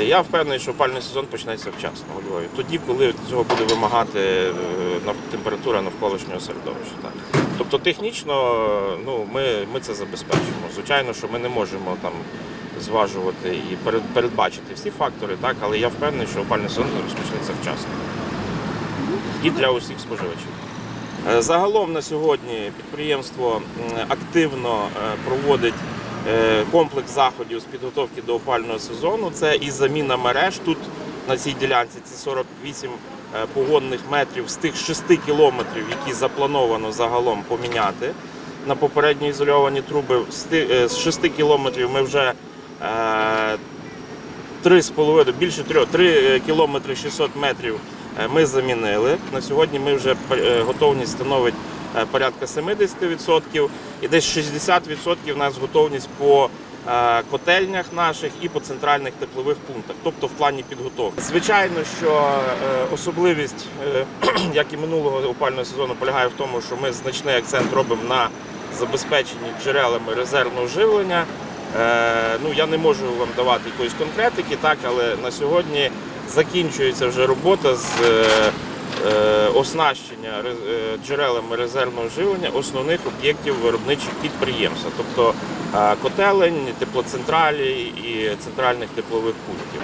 Я впевнений, що опальний сезон почнеться вчасно Львові. Тоді, коли цього буде вимагати е, температура навколишнього середовища. Так. Тобто технічно ну, ми, ми це забезпечимо. Звичайно, що ми не можемо там зважувати і перед- передбачити всі фактори, так, але я впевнений, що опальний сезон розпочнеться вчасно. І для усіх споживачів. Е, Загалом на сьогодні підприємство активно е, проводить е, комплекс заходів з підготовки до опального сезону. Це і заміна мереж. Тут на цій ділянці це 48 е, погонних метрів з тих 6 кілометрів, які заплановано загалом поміняти. На попередньо ізольовані труби з ти- е, з 6 кілометрів ми вже е, 3,5, більше 3, 3 кілометри 600 метрів е, ми замінили. На сьогодні ми вже е, готовність становить е, порядка 70%, і десь 60% у нас готовність по е, котельнях наших і по центральних теплових пунктах, тобто в плані підготовки. Звичайно, що е, особливість, е, як і минулого опального сезону, полягає в тому, що ми значний акцент робимо на забезпеченні джерелами резервного живлення. Е, ну, я не можу вам давати якоїсь конкретики, так, але на сьогодні закінчується вже робота з е, е, оснащення ре- е, джерелами резервного живлення основних об'єктів виробничих підприємств, тобто е, котелень, теплоцентралі і центральних теплових пунктів.